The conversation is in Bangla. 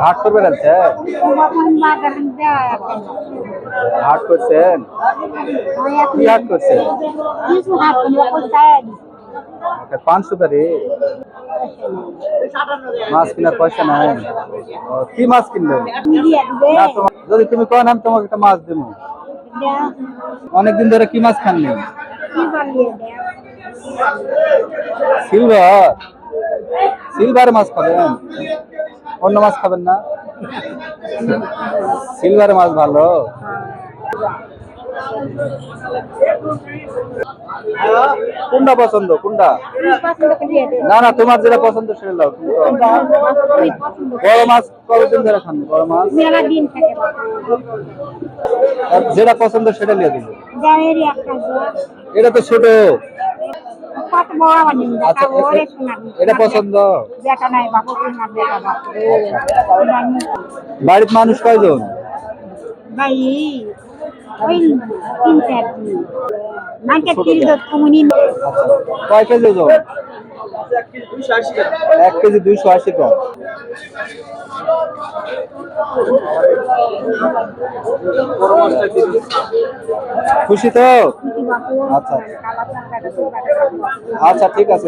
হাট করবে যাচ্ছে হাট করছেন কি হাট করছে পান সুপারি মাছ কেনার পয়সা নাই ও, কি মাছ কিনলো না তোমার যদি তুমি কন আমি তোমাকে একটা মাছ দেবো অনেকদিন ধরে কি মাছ খাননি সিলভার সিলভার মাছ খাবেন অন্য মাছ খাবেন না। সিলভার মাছ ভালো। কোনটা পছন্দ? কোনটা? না না তোমার যেটা পছন্দ সেটা লাও বড় মাছ কতদিন ধরে খান? বড় মাছ? যেটা পছন্দ সেটা নিয়ে দিবে। এটা তো ছোট। আচ্ছা বাড়ির মানুষ কয়জন? কয় কেজি ওজন? এক কেজি দুইশো আশি গ্রাম। খুশি তো? আচ্ছা আচ্ছা। ঠিক আছে।